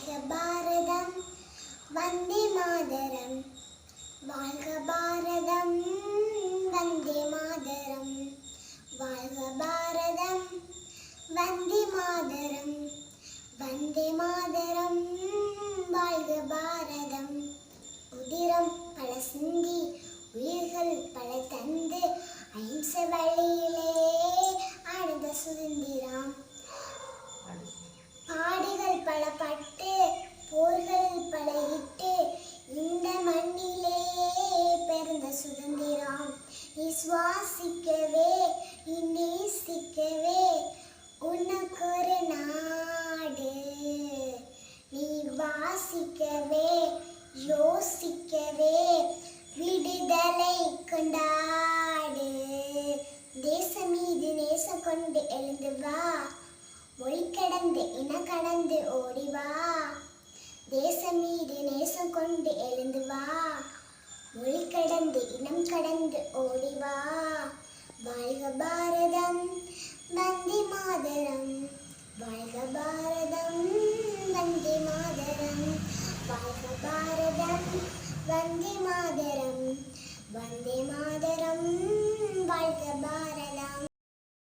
வாழ்க பாரதம் வந்தே மாதரம். வாழ்க பாரதம் வந்தே மாதரம். வாழ்க பாரதம் வந்தே மாதரம். வந்தே மாதரம் வாழ்க பாரதம். உதிரம் பல சிந்தி உயிர்கள் பல தந்து அஹிம்ச வழியிலே நீ நேசிக்கவே உனக்கு ஒரு நாடு. நீ வாசிக்கவே யோசிக்கவே விடுதலை கொண்டாடு. தேசம் மீது நேசம் கொண்டு எழுந்து வா. மொழி கடந்து இன கடந்து ஓடி வா. தேசம் மீது நேசம் கொண்டு எழுந்து வா. மொழி கடந்து இனம் கடந்து ஓடிவா வாழ்க பாரதம் வந்தே மாதரம். வாழ்க பாரதம் வந்தே மாதரம். வாழ்க பாரதம் வந்தே மாதரம்.